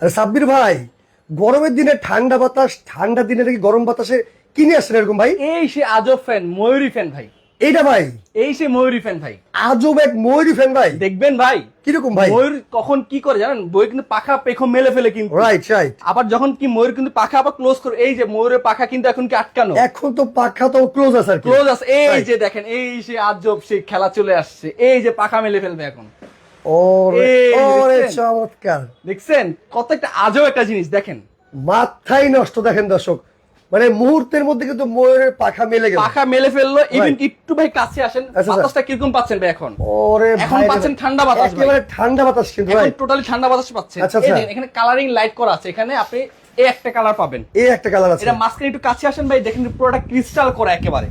আরে সাব্বির ভাই গরমের দিনে ঠান্ডা বাতাস ঠান্ডা দিনে নাকি গরম বাতাসে কিনে আসছেন এরকম ভাই? এই সে আজব ফ্যান ময়ূরী ফ্যান ভাই। এইটা ভাই? এই সে ময়ূরী ফ্যান ভাই। আজব এক ময়ূরী ফ্যান ভাই। দেখবেন ভাই কীরকম ভাই? ময়ূর কখন কি করে জানেন? বই কিন্তু পাখা পেখম মেলে ফেলে কিন্তু। রাইট রাইট আবার যখন কি ময়ূর কিন্তু পাখা আবার ক্লোজ করে এই যে ময়ূরের পাখা কিন্তু এখন কি আটকানো? এখন তো পাখা তো ক্লোজ আছে আর কি। ক্লোজ আছে। এই যে দেখেন এই সে আজব সে খেলা চলে আসছে। এই যে পাখা মেলে ফেলবে এখন। ওরে? চমৎকার। দেখছেন? কত একটা জিনিস দেখেন। মাথাই নষ্ট দেখেন দর্শক। মানে মুহূর্তের মধ্যে কিন্তু ময়ূরের পাখা মেলে গেল। পাখা মেলে ফেলল ইভেন একটু ভাই কাছে আসেন আচ্ছা, আচ্ছা। বাতাসটা কীরকম পাচ্ছেন ভাই এখন? ওরে এখন পাচ্ছেন ঠান্ডা বাতাস একেবারে ঠান্ডা বাতাস কিন্তু ভাই। টোটালি ঠান্ডা বাতাস পাচ্ছেন। আচ্ছা, এখানে কালারিং লাইট করা আছে এখানে আপনি এই একটা কালার পাবেন। এই একটা কালার আছে। এটা মাঝখানে একটু কাছে আসেন ভাই দেখেন পুরোটা ক্রিস্টাল করা একেবারে।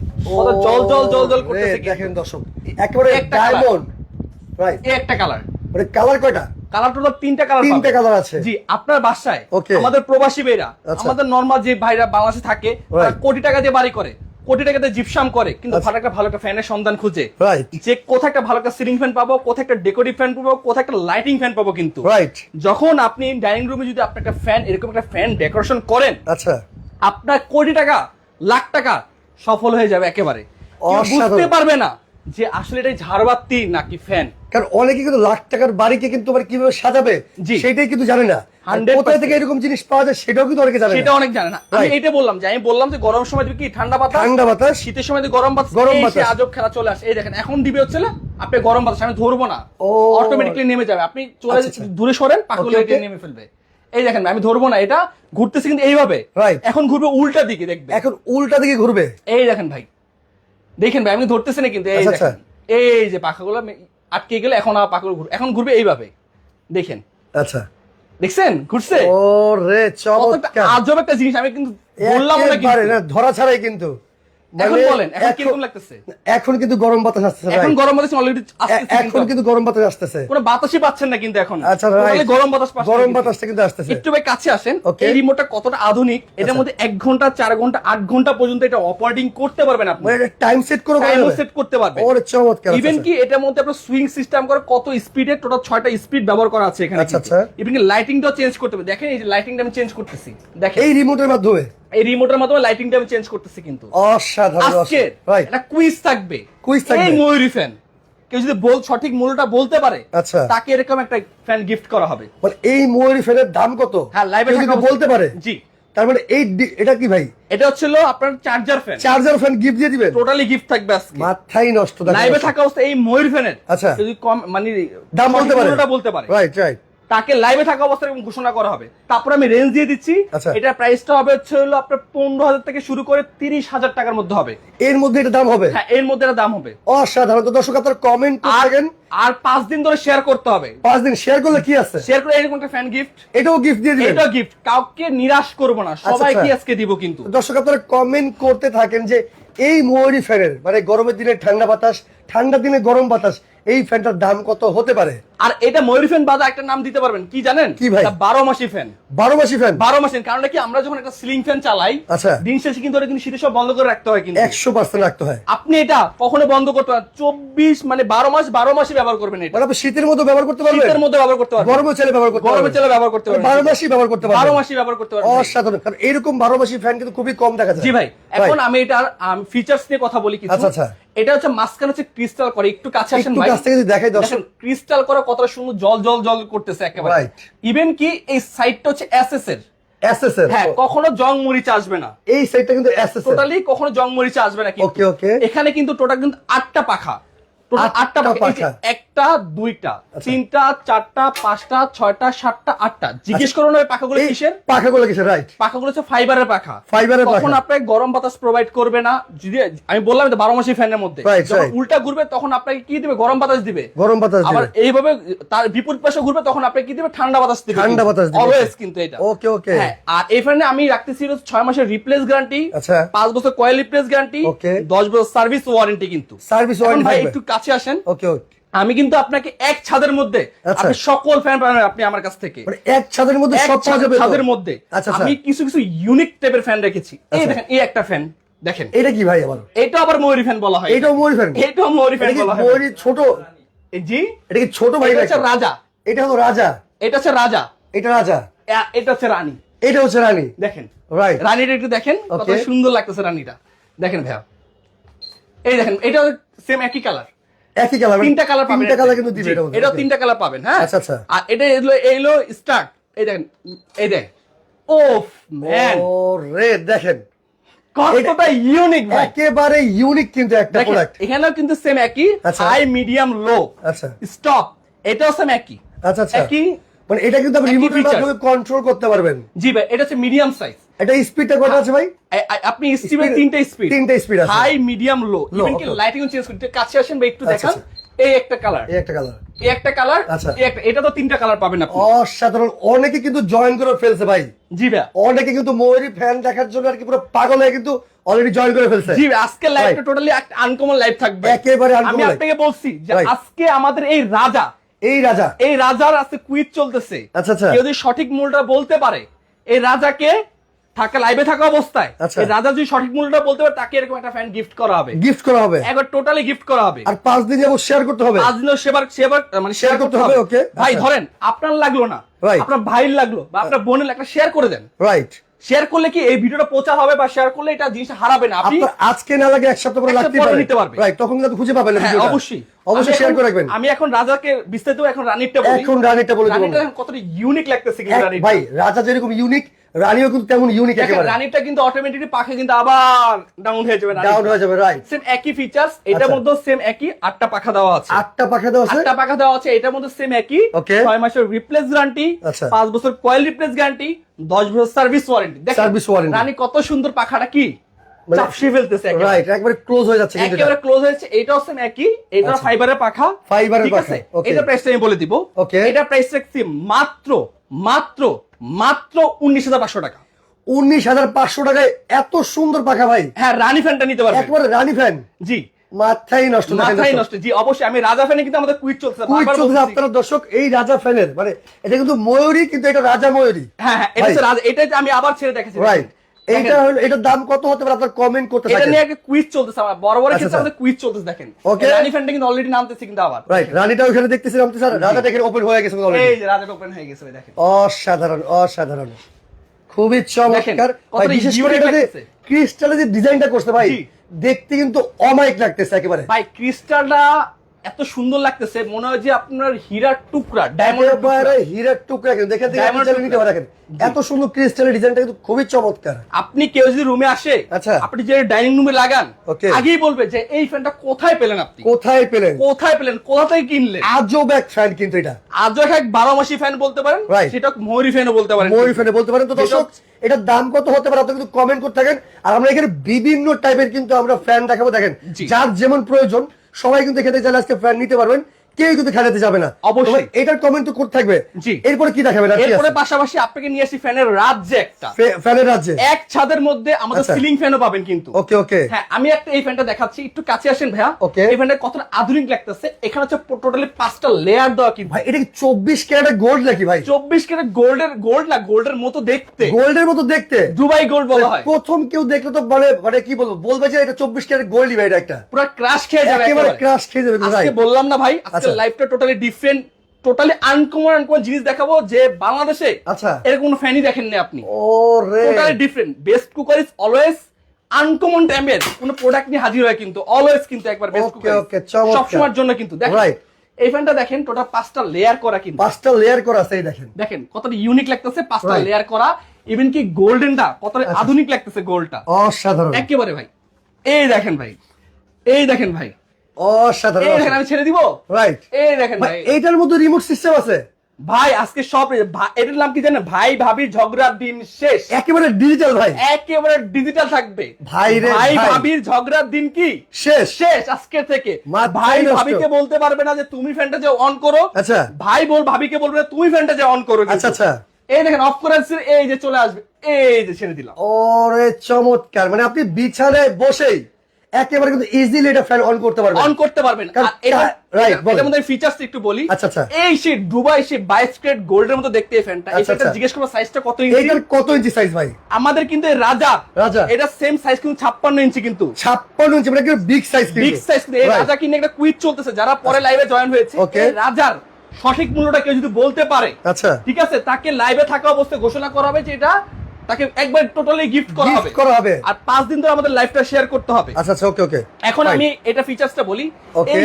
জল জল জল জল করতেছে দেখেন দর্শক একেবারে। ডায়মন্ড রাইট একটা কালার মানে কালার কয়টা? কালার টোটাল তিনটা কালার তিনটা কালার আছে। জি আপনার বাসায়. আমাদের প্রবাসী ভাইরা আচ্ছা। আমাদের নর্মাল যে ভাইরা বাংলাদেশে থাকে কোটি টাকা দিয়ে বাড়ি করে কোটি জিপসাম করে কিন্তু আচ্ছা। ভালো একটা ভালো একটা ফ্যানের সন্ধান খুঁজে। যে কোথায় একটা ভালো একটা সিলিং ফ্যান পাবো কোথায় একটা ডেকোরেটিভ ফ্যান পাবো কোথায় একটা লাইটিং ফ্যান পাবো কিন্তু। রাইট যখন আপনি ডাইনিং রুমে যদি আপনি একটা ফ্যান এরকম একটা ফ্যান ডেকোরেশন করেন আচ্ছা। আপনার কোটি টাকা লাখ টাকা সফল হয়ে যাবে একেবারে। বুঝতে পারবে না যে আসলে এটাই ঝাড়বাতি নাকি ফ্যান কারণ অনেকে কিন্তু লাখ টাকার বাড়িকে কিন্তু মানে কীভাবে সাজাবে। সেটাই কিন্তু জানে না। আর 100% কোথায় থেকে এরকম জিনিস পাওয়া যায় সেটাও কিন্তু অনেকে জানে সেটা অনেক জানে না। আমি এটা বললাম যে আমি বললাম যে গরম সময় কি ঠান্ডা বাতাস? ঠান্ডা বাতাস। শীতের সময় গরম বাতাস গরম বাতাস। আজব খেলা চলে আসে। এই দেখেন এখন দিবে হচ্ছে না আপনি গরম বাতাস আমি ধরবো না। অটোমেটিকলি নেমে যাবে। আপনি চলে আচ্ছা, আচ্ছা। দূরে সরেন পাকুলে Okay, okay. নেমে ফেলবে। এই দেখেন আমি ধরবো না এটা ঘুরতেছে কিন্তু এইভাবে. এখন ঘুরবে উল্টা দিকে দেখবে। এখন উল্টা দিকে ঘুরবে? এই দেখেন ভাই। দেখেন ভাই আমি ধরতেছি না কিন্তু এই আচ্ছা, এই যে পাখাগুলো আটকে গেলে এখন আর পাখাগুলো ঘুরবে এখন ঘুরবে এইভাবে। দেখেন। আচ্ছা। দেখছেন? ঘুরছে? ও রে কত একটা চমৎকার। আজব একটা জিনিস আমি কিন্তু বললাম না কিন্তু। না, ধরা ছাড়াই কিন্তু। এখন মানে বলেন এখন এখন- কীরকম লাগতেছে? এখন কিন্তু গরম বাতাস আসতেছে এখন গরম বাতাস অলরেডি এখন কিন্তু গরম বাতাস আসতেছে। কোনো বাতাসই পাচ্ছেন না কিন্তু এখন। আচ্ছা গরম বাতাস পাচ্ছেন গরম বাতাসটা কিন্তু আসতেছে। একটু ভাই কাছে আসেন এই রিমোটটা কতটা আধুনিক এটার আচ্ছা। মধ্যে এক ঘণ্টা চার ঘণ্টা আট ঘণ্টা পর্যন্ত এটা অপারেটিং করতে পারবেন আপনি। টাইম সেট করে টাইমও সেট করতে পারবেন। ওরে চমৎকার ইভেন কি এটার মধ্যে আপনার সুইং সিস্টেম করে কত স্পিডে টোটাল ছয়টা স্পিড ব্যবহার করা আছে এখানে আচ্ছা, আচ্ছা। ইভেন কি লাইটিংটাও চেঞ্জ করতে হবে। দেখেন এই যে লাইটিংটা আমি চেঞ্জ করতেছি। দেখেন। এই রিমোটের মাধ্যমে। এই রিমোটের মাধ্যমে লাইটিংটা আমি চেঞ্জ করতেছি কিন্তু। অসাধারণ রাইট একটা কুইজ থাকবে। Quiz থাকবে। এই ময়ূরী ফ্যান কেউ যদি বল সঠিক মূল্যটা বলতে পারে আচ্ছা। তাকে এরকম একটা ফ্যান গিফট করা হবে। মানে এই ময়ূরী ফ্যানের দাম কত? হ্যাঁ লাইভে যদি বলতে পারে? জি। তার মানে এই এটা কি ভাই? এটা হচ্ছিল আপনার charger fan charger fan gift দিয়ে দিবেন? টোটালি গিফট থাকবে আজকে। মাথাই নষ্ট লাইভে থাকা অবস্থা এই ময়ূর ফ্যানের আচ্ছা। যদি কম মানে দাম বলতে পারে? বলতে পারে। রাইট রাইট তাকে লাইভে থাকা অবস্থায় ঘোষণা করা হবে। তারপর আমি রেঞ্জ দিয়ে দিচ্ছি। আচ্ছা। এটা প্রাইসটা হবে হচ্ছে হলো আপনার পনেরো হাজার থেকে শুরু করে তিরিশ হাজার টাকার মধ্যে হবে। এর মধ্যে এটা দাম হবে? হ্যাঁ এর মধ্যে এটা দাম হবে। অসাধারণ। দর্শক আপনার কমেন্ট থাকেন। আর পাঁচ দিন ধরে শেয়ার করতে হবে। পাঁচ দিন শেয়ার করলে কি আছে? শেয়ার করে এরকম একটা ফ্যান গিফট এটাও গিফট দিয়ে দিবেন? এটা গিফট কাউকে নিরাশ করব না। সবাইকে আচ্ছা। আজকে দিব কিন্তু। দর্শক আপনারা কমেন্ট করতে থাকেন যে এই ময়ূরী ফ্যানের মানে গরমের দিনে ঠান্ডা বাতাস ঠান্ডা দিনে গরম বাতাস এই ফ্যানটার দাম কত হতে পারে? আর এটা ময়ূর ফ্যান বাদা একটা নাম দিতে পারবেন। কি জানেন? কি ভাই? বারো মাসি ফ্যান বারো মাসি ফ্যান বারো মাসের কারণ কি? আমরা যখন একটা সিলিং ফ্যান চালাই আচ্ছা। দিন শেষে কিন্তু ওটা কিন্তু শীতের সব বন্ধ করে রাখতে হয় কিন্তু। একশো পার্সেন্ট রাখতে হয়। আপনি এটা কখনো বন্ধ করতে পারেন। চব্বিশ মানে বারো মাস বারো মাসই ব্যবহার করবেন এটা। মানে আপনি শীতের মধ্যে ব্যবহার করতে পারবেন? শীতের ব্যবহার করতে পারবেন। ছেলে ব্যবহার করতে চলে ব্যবহার করতে পারবেন। বারো মাসই ব্যবহার করতে পারবেন। বারো ব্যবহার করতে পারবেন। অসাধারণ। কারণ এরকম বারো মাসি ফ্যান কিন্তু খুবই কম দেখা যায়। জি ভাই এখন আমি এটার ফিচার্স নিয়ে কথা বলি কিছু। আচ্ছা, আচ্ছা। এটা হচ্ছে মাঝখানে হচ্ছে ক্রিস্টাল করে। একটু কাছে আসেন ভাই। কাছ থেকে দেখাই দর্শক। ক্রিস্টাল করা কতটা সুন্দর জল জল জল করতেছে একেবারে। ইভেন কি এই সাইডটা হচ্ছে এসএস এর। এসএস এর হ্যাঁ কখনো জং মরিচা আসবে না। এই সাইডটা কিন্তু এসএস এর। টোটালি কখনো জং মরিচা আসবে না কিন্তু। ওকে okay. এখানে কিন্তু টোটাল কিন্তু আটটা পাখা। আটটা পাখা। একটা দুইটা আচ্ছা। তিনটা চারটা পাঁচটা ছয়টা সাতটা আটটা। জিজ্ঞেস করুন ওই পাখাগুলো কিসের? পাখাগুলো কিসের? রাইট পাখাগুলো হচ্ছে ফাইবারের পাখা। ফাইবারের তখন আপনাকে গরম বাতাস প্রোভাইড করবে না। যদি আমি বললাম তো বারো মাসি ফ্যানের মধ্যে। যখন উল্টা ঘুরবে তখন আপনাকে কি দিবে? গরম বাতাস দিবে। গরম বাতাস আবার এইভাবে তার বিপরীত পাশে ঘুরবে তখন আপনাকে কি দিবে? ঠান্ডা বাতাস দিবে। ঠান্ডা বাতাস দিবে। অলওয়েজ কিন্তু এটা। ওকে ওকে হ্যাঁ আর এই ফ্যানে আমি রাখতেছি ছয় মাসের রিপ্লেস গ্যারান্টি আচ্ছা। পাঁচ বছর কয়েল রিপ্লেস গ্যারান্টি. দশ বছর সার্ভিস ওয়ারেন্টি কিন্তু। সার্ভিস ওয়ারেন্টি ভাই একটু কাছে আসেন ওকে ওকে। আমি কিন্তু আপনাকে এক ছাদের মধ্যে আচ্ছা। আপনি সকল ফ্যান পাবেন আপনি আমার কাছ থেকে। মানে এক ছাদের মধ্যে সব পাওয়া যাবে ছাদের মধ্যে। আচ্ছা আচ্ছা। আমি কিছু কিছু ইউনিক টাইপের ফ্যান রেখেছি। এই। দেখেন এই একটা ফ্যান দেখেন। এটা কি ভাই আবার? এটা আবার ময়ূরী ফ্যান বলা হয়। এটাও ময়ূর ফ্যান এটাও ময়ূরী ফ্যান এটা বলা হয়। ময়ূরী ছোট? জি? এটা কি ছোট ভাই এটা রাজা। এটা হলো রাজা। এটা হচ্ছে রাজা। এটা রাজা। এটা হচ্ছে রানী। এটা হচ্ছে রানী। দেখেন। রাইট রানীটা একটু দেখেন কত সুন্দর লাগতেছে রানীটা। দেখেন ভাইয়া। এই দেখেন এটা সেম একই কালার একই কালার তিনটা কালার পাবেন তিনটা কালার কিন্তু দিবে Okay. তিনটা কালার পাবেন হ্যাঁ? আচ্ছা, আচ্ছা। আর এটা এলো এইলো স্টার্ট এই দেখেন এই দেখেন। ও ম্যান ও রে দেখেন। কতটা ইউনিক ভাই। একেবারে ইউনিক কিন্তু একটা প্রোডাক্ট এখানেও কিন্তু সেম একই আচ্ছা। হাই মিডিয়াম লো আচ্ছা। স্টপ এটাও সেম একই। আচ্ছা আচ্ছা। একই মানে এটা কিন্তু আপনি রিমোটের মাধ্যমে কন্ট্রোল করতে পারবেন। জি ভাই এটা হচ্ছে মিডিয়াম সাইজ এটা স্পিডটা কত আছে ভাই? আপনি স্টিমের তিনটা স্পিড তিনটা স্পিড আছে। হাই মিডিয়াম লো ইভেন কি. লাইটিং চেঞ্জ করতে কাছে আসেন বা একটু আচ্ছা, দেখান। আচ্ছা। এই একটা কালার এই একটা কালার এই একটা কালার আচ্ছা। এই একটা এটা তো তিনটা কালার পাবেন আপনি। অসাধারণ। অনেকে কিন্তু জয়েন করে ফেলছে ভাই। জি ভাই। অনেকে কিন্তু ময়ূরী ফ্যান দেখার জন্য আর কি পুরো পাগল হয়ে কিন্তু অলরেডি জয়েন করে ফেলছে। জি আজকে লাইভটা Right. টোটালি আনকমন লাইভ থাকবে। একেবারে আমি। আপনাকে বলছি যে আজকে আমাদের এই রাজা এই রাজা। এই রাজার আজকে কুইজ চলতেছে। আচ্ছা, আচ্ছা। কেউ যদি সঠিক মূলটা বলতে পারে এই রাজাকে থাকা লাইভে থাকা অবস্থায়। আচ্ছা। রাজা যদি সঠিক মূলটা বলতে পারে তাকে এরকম একটা ফ্যান গিফট করা হবে। গিফট করা হবে? একবার টোটালি গিফট করা হবে। আর পাঁচ দিন যাব শেয়ার করতে হবে? পাঁচ সেবার সেবার মানে শেয়ার করতে হবে ওকে ভাই আচ্ছা। ধরেন আপনার লাগল না. আপনার ভাইয়ের লাগল বা আপনার বোনের একটা শেয়ার করে দেন। রাইট শেয়ার করলে কি এই ভিডিওটা প্রচার হবে বা শেয়ার করলে এটা জিনিসটা হারাবে না? আপনি আজকে না লাগে এক সপ্তাহ পরে লাগতে পারে নিতে পারবে। রাইট তখন কিন্তু খুঁজে পাবেন না হ্যাঁ অবশ্যই। অবশ্যই শেয়ার করে রাখবেন। আমি এখন রাজাকে বিস্তারিত এখন রানীরটা বলি। এখন রানীটা বলে দিব। কতটা ইউনিক লাগতেছে কিন্তু রানীটা ভাই রাজা যেরকম ইউনিক রানীও কিন্তু তেমন ইউনিক একেবারে। রানীটা কিন্তু অটোমেটিকলি পাখা কিন্তু আবার ডাউন হয়ে যাবে ডাউন হয়ে যাবে রাইট সেম একই ফিচার্স এটার আচ্ছা। মধ্যে সেম একই আটটা পাখা দেওয়া আছে। আটটা পাখা দেওয়া আছে? আটটা পাখা দেওয়া আছে এটার মধ্যে সেম একই। Okay. ছয় মাসের রিপ্লেস গ্যারান্টি আচ্ছা। পাঁচ বছর কয়েল রিপ্লেস গ্যারান্টি দশ বছর সার্ভিস ওয়ারেন্টি Service warranty। রানী কত সুন্দর পাখাটা কি? মানে- চাপসিয়ে ফেলতেছে রাইট একবারে ক্লোজ হয়ে যাচ্ছে একেবারে ক্লোজ হয়েছে এটাও সেম একই। এটা আচ্ছা। ফাইবারের পাখা ফাইবারের পাখা, এটা প্রাইসটা আমি বলে দিব। Okay. এটা প্রাইস রাখছি মাত্র মাত্র মাত্র উনিশ হাজার পাঁচশো টাকা। উনিশ হাজার পাঁচশো টাকায় এত সুন্দর পাখা ভাই। হ্যাঁ রানী ফ্যানটা নিতে পারবেন একবারে রানী ফ্যান জি। মাথাই নষ্ট দর্শক। নষ্ট। জি অবশ্যই আমি রাজা ফ্যানে কিন্তু আমাদের কুইট চলছে কুইট চলছে আপনারা দর্শক এই রাজা ফ্যানের মানে এটা কিন্তু ময়ূরী কিন্তু এটা রাজা ময়ূরী হ্যাঁ হ্যাঁ এটা রাজা এটা আমি আবার ছেড়ে দেখেছি রাইট এইটা হলো এটার দাম কত হতে পারে আপনার কমেন্ট করতে এটা নিয়ে একটা কুইজ চলতেছে আমার বড় বড় আচ্ছা, ক্ষেত্রে। আমাদের কুইজ চলতেছে দেখেন. রানী ফ্যানটা কিন্তু অলরেডি নামতেছে কিন্তু আবার। রাইট রানীটা ওখানে দেখতেছি স্যার। রাজাটা এখানে ওপেন হয়ে গেছে এই যে রাজাটা ওপেন হয়ে গেছে দেখেন। অসাধারণ অসাধারণ। খুবই চমৎকার। বিশেষ করে এটা যে ক্রিস্টালের যে ডিজাইনটা করছে ভাই দেখতে কিন্তু অমায়িক লাগতেছে একেবারে। ভাই ক্রিস্টালটা এত সুন্দর লাগতেছে মনে হয় যে আপনার হীরার টুকরা ডায়মন্ড হীরার টুকরা কিন্তু দেখে দেখে আপনি নিতে পারেন। এত সুন্দর ক্রিস্টালের ডিজাইনটা কিন্তু খুবই চমৎকার। আপনি কেউ যদি রুমে আসে আচ্ছা। আপনি যে ডাইনিং রুমে লাগান আগেই বলবে যে এই ফ্যানটা কোথায় পেলেন আপনি? কোথায় পেলেন? কোথায় পেলেন? কোথা থেকে কিনলেন? আজব এক ফ্যান কিন্তু এটা। আজও এক বারো মাসি ফ্যান বলতে পারেন. সেটা ময়ূরী ফ্যানও বলতে পারেন। ময়ূর ফ্যানে বলতে পারেন। তো দর্শক এটার দাম কত হতে পারে? আপনি কিন্তু কমেন্ট করতে থাকেন। আর আমরা এখানে বিভিন্ন টাইপের কিন্তু আমরা ফ্যান দেখাবো। দেখেন যার যেমন প্রয়োজন সবাই কিন্তু খেতে চাইলে আজকে ফ্যান নিতে পারবেন। কেউ কিন্তু খেলাতে যাবে না। অবশ্যই। এটার কমেন্ট তো করতে থাকবে। জি। এরপরে কি দেখাবেন এরপরে পাশাপাশি আপনাকে নিয়ে আসি ফ্যানের রাজ্যে একটা। ফ্যানের রাজ্যে। এক ছাদের মধ্যে আমাদের আচ্ছা। সিলিং ফ্যানও পাবেন কিন্তু। ওকে ওকে। হ্যাঁ আমি একটা এই ফ্যানটা দেখাচ্ছি একটু কাছে আসেন ভাইয়া। Okay. এই ফ্যানটা কতটা আধুনিক লাগতেছে এখানে হচ্ছে টোটালি পাঁচটা লেয়ার দেওয়া কিন্তু। ভাই এটা কি চব্বিশ ক্যারেটের গোল্ড নাকি ভাই? চব্বিশ ক্যারেট গোল্ডের গোল্ড না গোল্ডের মতো দেখতে। গোল্ডের মতো দেখতে। দুবাই গোল্ড বলা হয়। প্রথম কেউ দেখলে তো বলে মানে কি বলব বলবে যে এটা চব্বিশ ক্যারেট গোল্ডই ভাই এটা একটা। পুরো ক্রাশ খেয়ে যাবে একেবারে। ক্রাশ খেয়ে যাবে বললাম না ভাই আজকে। লাইফটা totally different totally uncommon uncommon জিনিস দেখাবো যে বাংলাদেশে আচ্ছা। এরকম কোনো ফ্যানই দেখেননি আপনি। ও রে totally different best cooker is always uncommon টাইমের কোন প্রোডাক্ট নিয়ে হাজির হয় কিন্তু অলওয়েজ কিন্তু একবার বেস্ট কুকার okay, চমৎকার। সব সময়ের জন্য কিন্তু। দেখেন. এই ফ্যানটা দেখেন টোটাল পাঁচটা লেয়ার করা কিন্তু। পাঁচটা লেয়ার করা আছে দেখেন। দেখেন কতটা ইউনিক লাগতেছে পাঁচটা লেয়ার করা। ইভেন কি গোল্ডেনটা কতটা আচ্ছা। আধুনিক লাগতেছে গোল্ডটা অসাধারণ। একেবারে ভাই। এই দেখেন ভাই। এই দেখেন ভাই। অসাধারণ এই দেখেন আমি ছেড়ে দিব? রাইট এই দেখেন ভাই এইটার মধ্যে রিমোট সিস্টেম আছে? ভাই আজকে সব এটার নাম কি জানেন? ভাই ভাবির ঝগড়ার দিন শেষ। একেবারে ডিজিটাল ভাই। একেবারে ডিজিটাল থাকবে। ভাই রে ভাই। ভাবির ঝগড়ার দিন কি? শেষ। শেষ আজকে থেকে। ভাই। ভাবিকে বলতে পারবে না যে তুমি ফ্যানটা যে অন করো। আচ্ছা। ভাই বল ভাবিকে বলবে না তুমি ফ্যানটা যে অন করো আচ্ছা, আচ্ছা। এই দেখেন অফ করে এই যে চলে আসবে। এই যে ছেড়ে দিলাম। ওরে চমৎকার। মানে আপনি বিছানায় বসেই একেবারে কিন্তু ইজিলি এটা ফ্যান অন করতে পারবেন। অন করতে পারবেন। এটার মধ্যে ফিচার্স একটু বলি। আচ্ছা, আচ্ছা। এই দুবাই বাইশ গোল্ডের মতো দেখতে এই ফ্যানটা এই আচ্ছা, ফ্যানটা আচ্ছা। জিজ্ঞেস করব সাইজটা কত ইঞ্চি কত ইঞ্চি সাইজ ভাই? আমাদের কিন্তু রাজা। রাজা। এটা সেম সাইজ কিন্তু ছাপ্পান্ন ইঞ্চি কিন্তু। ছাপ্পান্ন ইঞ্চি মানে বিগ সাইজ বিগ সাইজ এই রাজা কিনে একটা কুইজ চলতেছে। যারা পরে লাইভে জয়েন হয়েছে রাজার সঠিক মূল্যটা কেউ যদি বলতে পারে আচ্ছা। ঠিক আছে? তাকে লাইভে থাকা অবস্থায় ঘোষণা করা হবে যে এটা তাকে একবার টোটালি গিফট করা হবে। করা হবে। আর পাঁচ দিন ধরে আমাদের লাইভটা শেয়ার করতে হবে। আচ্ছা আচ্ছা ওকে ওকে এখন আমি এটা ফিচার্সটা বলি। এই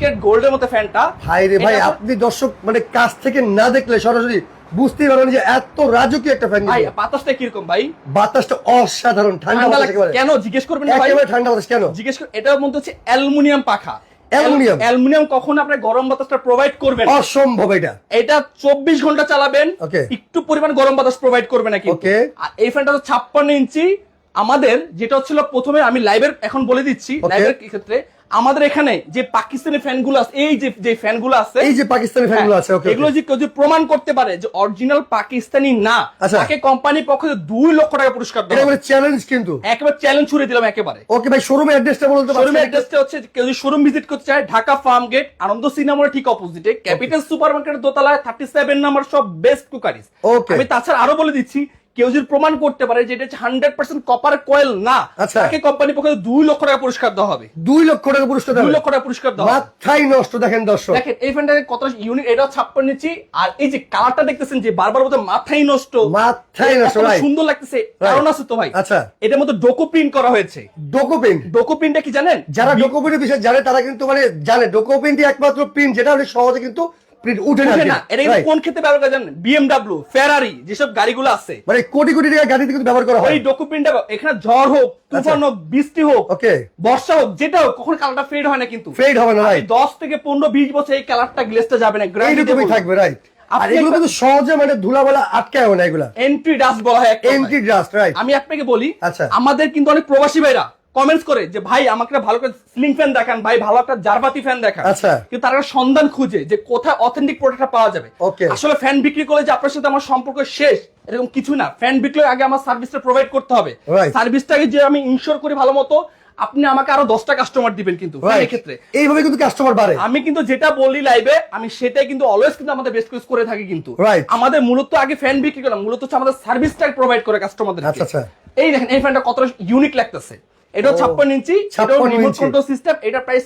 ক্যারেট গোল্ডের মতো ফ্যানটা ভাই রে ভাই আপনি দর্শক মানে কাছ থেকে না দেখলে সরাসরি বুঝতেই পারবেন যে এত রাজকীয় একটা ফ্যান ভাই বাতাসটা কীরকম ভাই? বাতাসটা অসাধারণ ঠান্ডা বাতাস কেন? জিজ্ঞেস করবেন ভাই। ঠান্ডা বাতাস কেন? জিজ্ঞেস এটার মধ্যে হচ্ছে অ্যালুমিনিয়াম পাখা। অ্যালুমিনিয়াম? অ্যালুমিনিয়াম কখন আপনি গরম বাতাসটা প্রোভাইড করবেন? অসম্ভব এটা। এটা চব্বিশ ঘণ্টা চালাবেন. একটু পরিমাণ গরম বাতাস প্রোভাইড করবে নাকি ওকে। আর এই ফ্যানটা তো ছাপ্পান্ন ইঞ্চি। আমাদের যেটা হচ্ছিল প্রথমে আমি লাইভের এখন বলে দিচ্ছি। লাইভের ক্ষেত্রে আমাদের এখানে যে পাকিস্তানি ফ্যানগুলো আছে এই যে যে ফ্যানগুলো আছে এই যে পাকিস্তানি ফ্যানগুলো আছে ওকে হ্যাঁ, এগুলো যে কেউ যদি প্রমাণ করতে পারে যে অরিজিনাল পাকিস্তানি না আচ্ছা। তাকে কোম্পানির পক্ষ থেকে দুই লক্ষ টাকা পুরস্কার হবে। একেবারে চ্যালেঞ্জ কিন্তু একেবারে চ্যালেঞ্জ ছুড়ে দিলাম একেবারে ওকে ভাই শোরুমের অ্যাড্রেসটা বলতে শোরুমের পারছেন অ্যাড্রেসটা হচ্ছে কেউ যদি শোরুম ভিজিট করতে চায় ঢাকা ফার্ম গেট আনন্দ সিনেমার ঠিক অপোজিটে ক্যাপিটাল সুপার মার্কেটের দোতলায় থার্টি সেভেন নাম্বার সব বেস্ট Okay. আমি তাছাড়া আরও বলে দিচ্ছি কেউ যদি প্রমাণ করতে পারে যে এটা হচ্ছে হান্ড্রেড পার্সেন্ট কপার কয়েল না আচ্ছা। তাকে কোম্পানির পক্ষে দুই লক্ষ টাকা পুরস্কার দেওয়া হবে। দুই লক্ষ টাকা পুরস্কার দুই লক্ষ টাকা পুরস্কার দেওয়া মাথাই নষ্ট দেখেন দর্শক। দেখেন এই ফ্যানটা কত ইউনিট এটাও ছাপ্পান্ন ইঞ্চি। আর এই যে কালারটা দেখতেছেন যে বারবার বলতে মাথাই নষ্ট। মাথাই নষ্ট, right. সুন্দর লাগতেছে কারণ আছে তো ভাই। আচ্ছা। এটার মধ্যে ডোকো প্রিন্ট করা হয়েছে। ডোকো প্রিন্ট ডোকো প্রিন্টটা কি জানেন? যারা ডোকো প্রিন্টের বিষয়ে জানে তারা কিন্তু মানে জানে। ডোকো প্রিন্টই একমাত্র প্রিন্ট যেটা অনেক সহজে কিন্তু উঠে না। এটা কোন ক্ষেত্রে ব্যবহার করে জানেন বিএমডাব্লিউ ফেরারি যেসব গাড়িগুলো আছে। মানে কোটি কোটি টাকা গাড়িতে কিন্তু ব্যবহার করা ওই ডকুমেন্টটা এখানে ঝড় হোক তুফান হোক বৃষ্টি হোক ওকে বর্ষা হোক যেটা হোক কখন কালারটা ফেড হয় না কিন্তু। ফেড হবে না রাইট থেকে পনেরো বিশ বছর এই কালারটা গ্লেসটা যাবে না থাকবে রাইট আর এগুলো কিন্তু সহজে মানে ধুলাবেলা আটকায় না এগুলা। এন্ট্রি ডাস্ট বলা হয় এক কথায়। এন্টি ডাস্ট রাইট আমি আপনাকে বলি আচ্ছা। আমাদের কিন্তু অনেক প্রবাসী ভাইরা কমেন্টস করে যে ভাই আমাকে ভালো করে স্লিং ফ্যান দেখান ভাই ভালো একটা জারবাতি ফ্যান দেখান। আচ্ছা। কিন্তু তারা সন্ধান খুঁজে যে কোথায় অথেন্টিক প্রোডাক্টটা পাওয়া যাবে। আসলে ফ্যান বিক্রি করলে যে আপনার সাথে আমার সম্পর্ক শেষ এরকম কিছু না। ফ্যান বিক্রির আগে আমার সার্ভিসটা প্রোভাইড করতে হবে। সার্ভিসটাকে যে আমি ইনশোর করি ভালো মতো আপনি আমাকে আরও দশটা কাস্টমার দিবেন কিন্তু ক্ষেত্রে এইভাবে কিন্তু কাস্টমার বাড়ে। আমি কিন্তু যেটা বলি লাইভে আমি সেটাই কিন্তু অলওয়েজ কিন্তু আমাদের বেস্ট করে থাকি কিন্তু। আমাদের মূলত আগে ফ্যান বিক্রি করলাম মূলত হচ্ছে আমাদের সার্ভিসটা প্রোভাইড করে কাস্টমারদের আচ্ছা, আচ্ছা। এই দেখেন এই ফ্যানটা কতটা ইউনিক লাগতেছে। ও, ছাপ্পান্ন ইঞ্চি এটাও 56 রিমোট কন্ট্রোল সিস্টেম এটা প্রাইস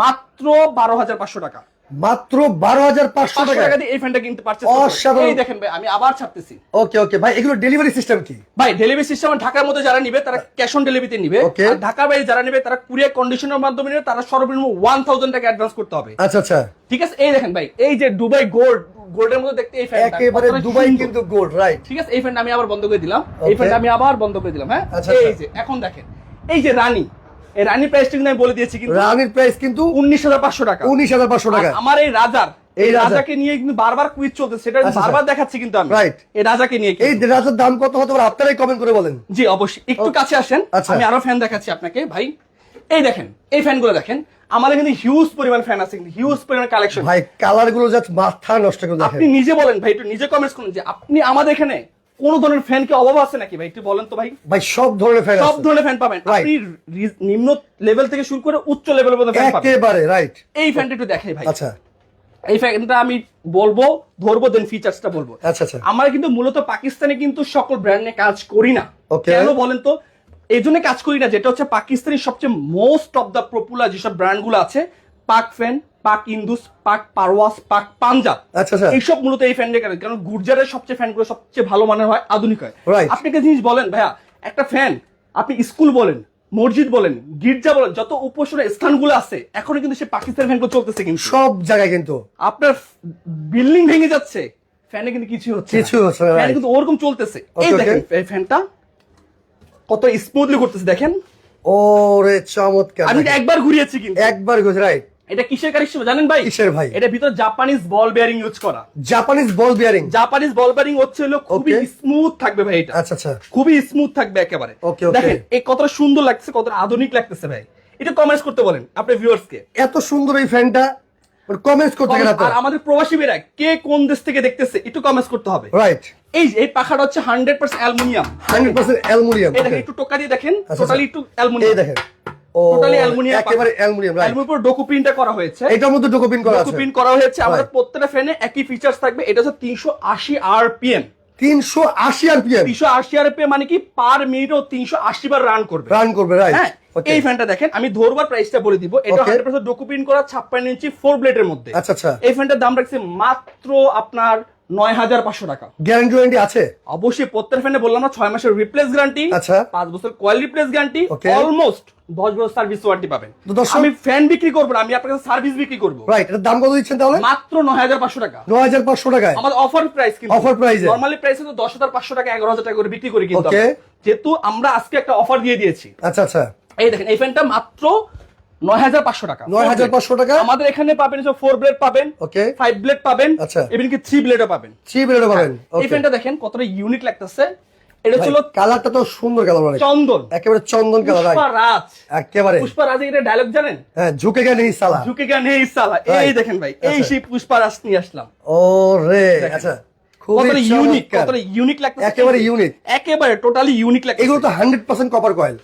মাত্র বারো হাজার পাঁচশো টাকা? মাত্র বারো হাজার পাঁচশো পাঁচশো টাকা। টাকা দিয়ে এই ফ্যানটা কিন্তু পারচেস অসাধারণ। এই দেখেন ভাই আমি আবার ছাড়তেছি। ওকে ওকে। ভাই এগুলো ডেলিভারি সিস্টেম কি? ভাই ডেলিভারি সিস্টেম ঢাকার মধ্যে যারা নিবে তারা ক্যাশ অন ডেলিভারিতে নিবে. আর ঢাকার বাইরে যারা নিবে তারা কুরিয়ার কন্ডিশনের মাধ্যমে নিবে তারা সর্বনিম্ন ওয়ান থাউজেন্ড টাকা অ্যাডভান্স করতে হবে। আচ্ছা আচ্ছা। ঠিক আছে? এই দেখেন ভাই এই যে দুবাই গোল্ড গোল্ডের মধ্যে দেখতে এই ফ্যানটা একেবারে দুবাই কিন্তু গোল্ড রাইট ঠিক আছে? এই ফ্যানটা আমি আবার বন্ধ করে দিলাম। এই. ফ্যানটা আমি আবার বন্ধ করে দিলাম হ্যাঁ? আচ্ছা, এই আচ্ছা। যে এখন দেখেন। এই যে রানী এই রানী প্রাইসটা কিন্তু আমি বলে দিয়েছি কিন্তু রানির প্রাইস কিন্তু উনিশ হাজার পাঁচশো টাকা। উনিশ হাজার পাঁচশো টাকা। আমার এই রাজার এই রাজাকে নিয়ে কিন্তু বারবার কুইজ চলতেছে সেটা আচ্ছা, বারবার আচ্ছা। দেখাচ্ছি কিন্তু আমি। Right. এই রাজাকে নিয়ে এই রাজার দাম কত হতে পারে আপনারাই কমেন্ট করে বলেন। জি অবশ্যই। একটু কাছে আসেন আচ্ছা। আমি আরও ফ্যান দেখাচ্ছি আপনাকে ভাই। এই দেখেন এই ফ্যানগুলো দেখেন। আমাদের কিন্তু হিউজ পরিমাণ ফ্যান আছে কিন্তু হিউজ পরিমাণ কালেকশন ভাই কালারগুলো জাস্ট মাথা নষ্ট করে আপনি নিজে বলেন ভাই একটু নিজে কমেন্টস করুন যে আপনি আমাদের এখানে কোন ধরনের ফ্যান কি অভাব আছে নাকি ভাই? একটু বলেন তো ভাই। ভাই সব ধরনের ফ্যান সব ধরনের ফ্যান পাবেন। আপনি নিম্ন লেভেল থেকে শুরু করে উচ্চ লেভেলের মধ্যে ফ্যান পাবেন। একেবারে রাইট এই ফ্যানটা একটু দেখাই ভাই। আচ্ছা। এই ফ্যানটা আমি বলব ধরবো দেন ফিচার্সটা বলব। আচ্ছা আচ্ছা। আমরা কিন্তু মূলত পাকিস্তানে কিন্তু সকল ব্র্যান্ড নিয়ে কাজ করি না। কেন বলেন তো? এই জন্য কাজ করি না যেটা হচ্ছে পাকিস্তানের সবচেয়ে মোস্ট অফ দ্য পপুলার যেসব ব্র্যান্ডগুলো আছে পাক ফ্যান পাক ইন্দুস পাক পারওয়াস পাক পাঞ্জাব। আচ্ছা, আচ্ছা। এইসব মূলত এই ফ্যান কারণ কারণ গুর্জারের সবচেয়ে ফ্যানগুলো সবচেয়ে ভালো মানের হয় আধুনিক হয়। আপনি একটা জিনিস বলেন ভাইয়া একটা ফ্যান আপনি স্কুল বলেন মসজিদ বলেন গির্জা বলেন যত উপাসনের স্থানগুলো আছে এখনও কিন্তু সে পাকিস্তান ফ্যানগুলো চলতেছে কিন্তু। সব জায়গায় কিন্তু। আপনার বিল্ডিং ভেঙে যাচ্ছে ফ্যানে কিন্তু কিছু হচ্ছে কিছু হচ্ছে ফ্যান কিন্তু ওরকম চলতেছে। এই দেখেন এই ফ্যানটা কত স্মুথলি করতেছে দেখেন। ওরে চমৎকার আমি একবার ঘুরিয়েছি কিন্তু। একবার গেছে রাইট এটা কিসের কারিশমা জানেন ভাই? কিসের ভাই? এটা ভিতর জাপানিজ বল বেয়ারিং ইউজ করা। Japanese ball bearing Japanese ball bearing হচ্ছে হলো খুবই স্মুথ থাকবে ভাই এটা। আচ্ছা আচ্ছা। খুবই স্মুথ থাকবে একেবারে. দেখেন এই কতটা সুন্দর লাগছে কতটা আধুনিক লাগতেছে ভাই। এটা কমেন্টস করতে বলেন আপনার ভিউয়ার্স কে। এত সুন্দর এই ফ্যানটা কমেন্টস করতে গেলে আর আমাদের প্রবাসী বেরা কে কোন দেশ থেকে দেখতেছে একটু কমেন্টস করতে হবে। রাইট এই এই পাখাটা হচ্ছে hundred percent aluminium. Hundred percent aluminium এই দেখেন একটু টোকা দিয়ে দেখেন আচ্ছা, টোটালি একটু এই দেখেন। ও Totally একেবারে অ্যালুমিনিয়াম রাইট অ্যালুমিনিয়াম উপর ডোকু প্রিন্টটা করা হয়েছে। এটার মধ্যে ডোকোপিন করা ডোকু আছে। প্রিন্ট করা হয়েছে। আমাদের প্রত্যেকটা ফ্যানে একই ফিচার্স থাকবে। এটা হচ্ছে তিনশো আশি আরপিএম তিনশো আশি আরপিএম তিনশো আশি মানে কি? পার মিনিট ও তিনশো আশি বার রান করবে। রান করবে রাইট হ্যাঁ এই ফ্যানটা দেখেন। আমি ধরবার প্রাইসটা বলে দিব। এটা Okay. হান্ড্রেড পার্সেন্ট ডকুপ্রিন্ট করা ছাপ্পান্ন ইঞ্চি ফোর ব্লেডের মধ্যে। আচ্ছা আচ্ছা। এই ফ্যানটার দাম রাখছে মাত্র আপনার নয় হাজার পাঁচশো টাকা। গ্যারান্টি ওয়ারেন্টি আছে? অবশ্যই প্রত্যেক ফ্যানে বললাম না ছয় মাসের রিপ্লেস গ্যারান্টি আচ্ছা। পাঁচ বছর কয়েল রিপ্লেস গ্যারান্টি. অলমোস্ট দশ বছর সার্ভিস ওয়ারেন্টি পাবেন। আমি ফ্যান বিক্রি করব আমি আপনার কাছে সার্ভিস বিক্রি করব। রাইট এটার দাম কত দিচ্ছেন তাহলে? মাত্র নয় হাজার পাঁচশো টাকা। নয় হাজার পাঁচশো টাকায়। আমাদের অফার প্রাইস কিন্তু। Price এ? নর্মালি প্রাইস তো দশ হাজার পাঁচশো টাকা এগারো হাজার টাকা করে বিক্রি করি কিন্তু. যেহেতু আমরা আজকে একটা অফার দিয়ে দিয়েছি। আচ্ছা আচ্ছা। এই দেখেন এই ফ্যানটা মাত্র নয় হাজার পাঁচশো টাকা। 9,500 টাকা? আমাদের এখানে পাবেন ফোর ব্লেড পাবেন ওকে ফাইভ ব্লেড পাবেন আচ্ছা। এবং কি থ্রি ব্লেডও পাবেন। থ্রি বেরোতে পারেন এই ফ্যানটা দেখেন কতটা ইউনিক লাগতেছে। এটা ছিল কালারটা তো সুন্দর কালার চন্দন। একেবারে চন্দন কালার পুষ্পা রাজ একেবারে। পুষ্পা এটা ডায়লগ জানেন? হ্যাঁ ঝুঁকে এই সালা ঝুঁকে গা নেই সালা এই দেখেন ভাই এই আচ্ছা। সেই পুষ্পা রাজ নিয়ে আসলাম। ও রে আচ্ছা। খুবই ইউনিক কতটা ইউনিক লাগতেছে। একেবারে unique। একেবারে টোটালি ইউনিক লাগতেছে। এগুলো তো hundred percent copper coil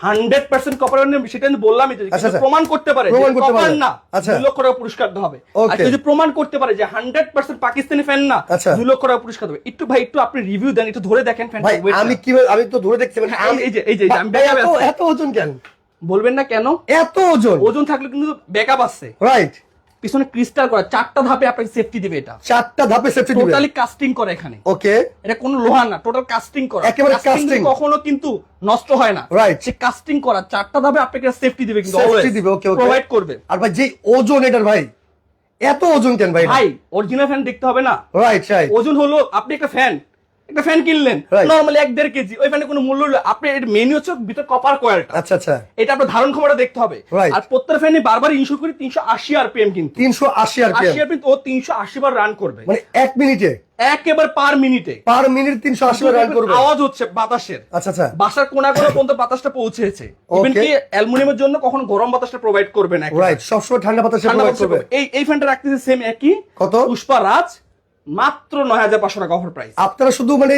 hundred percent copper সেটা আমি বললামই তো, আচ্ছা, আচ্ছা। প্রমাণ করতে পারে কপার। না আচ্ছা। দুই লক্ষ টাকা পুরস্কার হবে। আর যদি প্রমাণ করতে পারে যে হান্ড্রেড পার্সেন্ট পাকিস্তানি ফ্যান না। দুই লক্ষ টাকা পুরস্কার হবে একটু ভাই একটু আপনি রিভিউ দেন একটু ধরে দেখেন ফ্যান আমি কি আমি তো ধরে দেখছি মানে হ্যাঁ, এই যে- এই যে- আমি এত- এত ওজন কেন? বলবেন না কেন? এত ওজন? ওজন থাকলে কিন্তু ব্যাকআপ আসছে রাইট পিছনে ক্রিস্টাল করা চারটা ধাপে আপনাকে সেফটি দিবে এটা। চারটা ধাপে সেফটি দিবে। টোটালি কাস্টিং করে এখানে। ওকে এটা কোনো লোহা না টোটাল কাস্টিং করা। একেবারে casting। কখনো কিন্তু নষ্ট হয় না। রাইট সে কাস্টিং করা চারটা ধাপে আপনাকে সেফটি দিবে কিন্তু সেফটি দিবে ওকে ওকে প্রোভাইড করবে। আর ভাই যে ওজন এটার ভাই এত ওজন কেন ভাই ভাই অরিজিনাল ফ্যান দেখতে হবে না। রাইট রাইট ওজন হলো আপনি একটা ফ্যান একটা ফ্যান কিনলেন. নরমালি এক দেড় কেজি ওই ফ্যানে কোনো মূল্য আপনি এর মেনু হচ্ছে ভিতর কপার কয়েলটা আচ্ছা আচ্ছা। এটা আপনার ধারণ ক্ষমতা দেখতে হবে। আর প্রত্যেক ফ্যানে বারবার ইনশু করি তিনশো আশি আরপিএম কিন্তু। তিনশো আশি আর আরপিএম ও তিনশো আশি বার রান করবে। মানে এক মিনিটে একেবারে পার মিনিটে পার মিনিট তিনশো আশি রান করবে। আওয়াজ হচ্ছে বাতাসের। আচ্ছা আচ্ছা। বাসার কোনা কোনা পর্যন্ত বাতাসটা পৌঁছেছে। ইভেন কি অ্যালুমিনিয়ামের জন্য কখনো গরম বাতাসটা প্রোভাইড করবে না। রাইট সবসময় ঠান্ডা বাতাসে প্রোভাইড করবে। করবে। এই এই ফ্যানটা রাখতেছে সেম একই। কত? পুষ্পা রাজ মাত্র নয় হাজার পাঁচশো টাকা অফার প্রাইস আপনারা শুধু মানে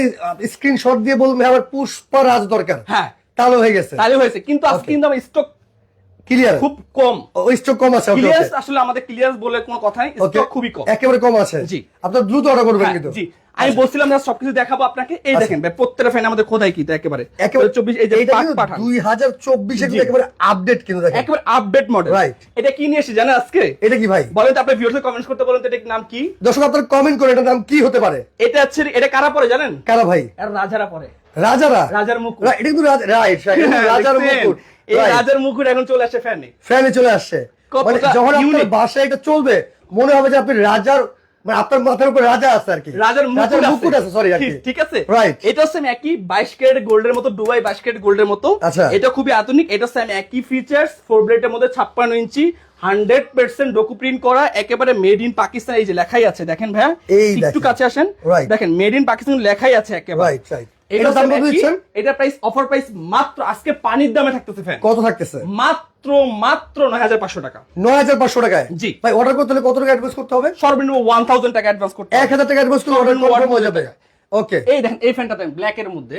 স্ক্রিনশট দিয়ে বলবেন আমার পুষ্পা রাজ দরকার। হ্যাঁ। তাহলে হয়ে গেছে। তাহলে হয়েছে। কিন্তু আজকে কিন্তু আমার স্টক ক্লিয়ার খুব কম। স্টক কম আছে আসলে আমাদের বলে কোনো কথা নেই ওকে স্টক খুবই কম। একেবারে কম আছে। জি। আপনারা দ্রুত অর্ডার করবেন হ্যাঁ, কিন্তু। জি। আমি বলছিলাম না সবকিছু দেখাবো আপনাকে এই আচ্ছা। দেখেন ভাই প্রত্যেকটা ফ্যান আমাদের কোথায় কি একেবারে। একেবারে চব্বিশ এই যে এইটা পাক কিন্তু পাঠান। 2024 একেবারে আপডেট কিন্তু দেখেন। একেবারে আপডেট মডেল. এটা কি নিয়ে এসে জানেন আজকে? এটা কি ভাই? বলেন তো আপনি ভিডিওতে কমেন্টস করতে বলেন তো এটার নাম কি? দর্শক আপনারা কমেন্ট করেন এটার নাম কি হতে পারে? এটা হচ্ছে এটা কারা পরে জানেন? কারা ভাই? রাজারা পরে। রাজারা? রাজার মুকুট। এটা কিন্তু রাইট রাইট, রাজার? মুকুট। এই রাইট। রাজার মুকুট এখন চলে আসে ফ্যানে। ফ্যানে চলে আসছে মানে যখন আপনার বাসায় এটা চলবে মনে হবে যে আপনি রাজার মানে আপনার মাথার উপর রাজা আছে আর কি। রাজার মুকুট আছে। সরি ঠিক- আছে? Right. এটা হচ্ছে একই বাইশ ক্যারেট গোল্ডের মতো দুবাই বাইশ ক্যারেট গোল্ডের মতো। আচ্ছা। এটা খুবই আধুনিক। এটা হচ্ছে একই ফিচার্স ফোর ব্লেডের মধ্যে ছাপ্পান্ন inch hundred percent docu print করা একেবারে মেড ইন পাকিস্তান এই যে লেখাই আছে। দেখেন ভাইয়া? একটু কাছে আসেন. দেখেন মেড ইন পাকিস্তান লেখাই আছে একেবারে। রাইট রাইট এটা দাম কত দিচ্ছেন? এটা প্রাইস অফার প্রাইস মাত্র আজকে পানির দামে থাকতেছে ফ্যান কত থাকতেছে? মাত্র মাত্র নয় হাজার পাঁচশো টাকা। নয় হাজার পাঁচশো টাকায়? জি। ভাই অর্ডার করতে হলে কত টাকা অ্যাডভান্স করতে হবে? সর্বনিম্ন ওয়ান থাউজেন্ড টাকা অ্যাডভান্স করতে এক হাজার টাকা অ্যাডভান্স করলে অর্ডার কনফার্ম হয়ে যাবে ওকে এই দেখেন এই ফ্যানটা দেখেন ব্ল্যাক এর মধ্যে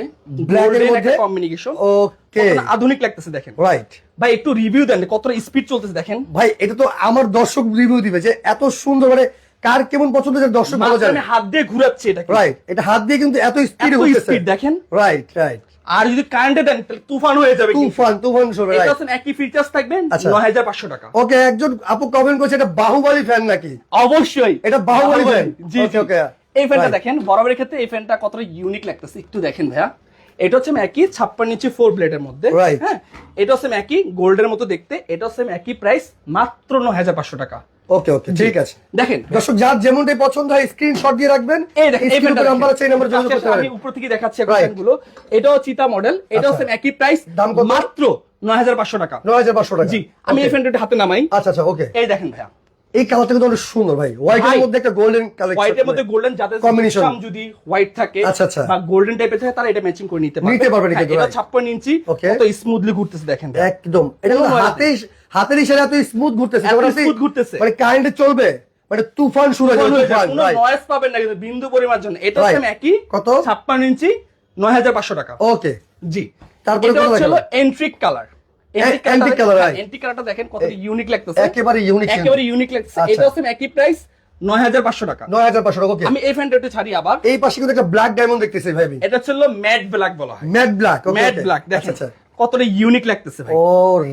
Black এর মধ্যে? কম্বিনেশন ওকে আধুনিক লাগতেছে দেখেন। রাইট ভাই একটু রিভিউ দেন কতটা স্পিড চলতেছে দেখেন। ভাই এটা তো আমার দর্শক রিভিউ দিবে যে এত সুন্দর মানে কার কেমন পছন্দ যে দর্শক ভালো জানে? হাত দিয়ে ঘুরাচ্ছি এটা রাইট এটা হাত দিয়ে কিন্তু এত স্পিড হচ্ছে স্পিড দেখেন। রাইট রাইট আর যদি কারেন্টে দেন তাহলে তুফান হয়ে যাবে। তুফান তুফান এটা রাইট হচ্ছে একই ফিচার্স থাকবে আচ্ছা। নয় হাজার পাঁচশো টাকা। ওকে একজন আপু কমেন্ট করছে এটা বাহুবলী ফ্যান নাকি? অবশ্যই। এটা বাহুবলী ফ্যান জি ওকে এই ফ্যানটা দেখেন বরাবরের ক্ষেত্রে এই ফ্যানটা কতটা ইউনিক লাগতেছে একটু দেখেন ভাইয়া। এটা হচ্ছে একই ছাপ্পান্ন ইঞ্চি ফোর ব্লেডের মধ্যে. হ্যাঁ? এটা হচ্ছে একই গোল্ডের মতো দেখতে এটা হচ্ছে একই প্রাইস মাত্র নয় হাজার পাঁচশো টাকা। ওকে ওকে ঠিক আছে। দেখেন। দর্শক যার যেমনটাই পছন্দ হয় স্ক্রিনশট দিয়ে রাখবেন। এই দেখেন এই ফ্যানটা নাম্বার আছে এই নাম্বার যোগাযোগ করতে পারেন। আমি উপর থেকে দেখাচ্ছি. ফ্যানগুলো এটাও চিতা মডেল এটা আচ্ছা। একই প্রাইস দাম? মাত্র নয় হাজার পাঁচশো টাকা। নয় হাজার পাঁচশো টাকা। জি আমি এই ফ্যানটা হাতে নামাই। আচ্ছা আচ্ছা ওকে এই দেখেন ভাইয়া। এই কালারটা কিন্তু অনেক সুন্দর ভাই। হোয়াইটের মধ্যে একটা গোল্ডেন হোয়াইটের মধ্যে গোল্ডেন যাদের. সাম যদি হোয়াইট থাকে আচ্ছা, আচ্ছা। বা গোল্ডেন টাইপের থাকে তারা এটা ম্যাচিং করে নিতে পারবে। নিতে পারবেন হ্যাঁ, এটা 56 ইঞ্চি কত স্মুথলি ঘুরতেছে দেখেন। একদম। এটা হাতে হাতের ইশারা এত স্মুথ ঘুরতেছে smooth ঘুরতেছে। মানে কারেন্টে চলবে মানে তুফান শুরু হয়ে যাবে তুফান নয়েজ পাবেন না কিন্তু বিন্দু পরিমাণ জন্য। এটা. হচ্ছে একই কত? 56 ইঞ্চি 9500 টাকা। ওকে জি। তারপরে এটা হচ্ছে হলো দেখাবেন? এন্ট্রিক কালার color, right. এন্ট্রিক কালারটা দেখেন কত ইউনিক লাগতেছে। একেবারে কিন্তু। একেবারে ইউনিক লাগছে আচ্ছা। এটা হচ্ছে একই প্রাইস নয় হাজার পাঁচশো টাকা। নয় হাজার পাঁচশো টাকা ওকে আমি এই ফ্যানটা একটু ছাড়ি আবার। এই পাশে কিন্তু একটা ব্ল্যাক ডায়মন্ড দেখতেছি ভাই এটা ছিল ম্যাট ব্ল্যাক বলা হয়। ম্যাট ব্ল্যাক ম্যাট ব্ল্যাক দেখেন। আচ্ছা। কতটা ইউনিক লাগতেছে ভাই। ও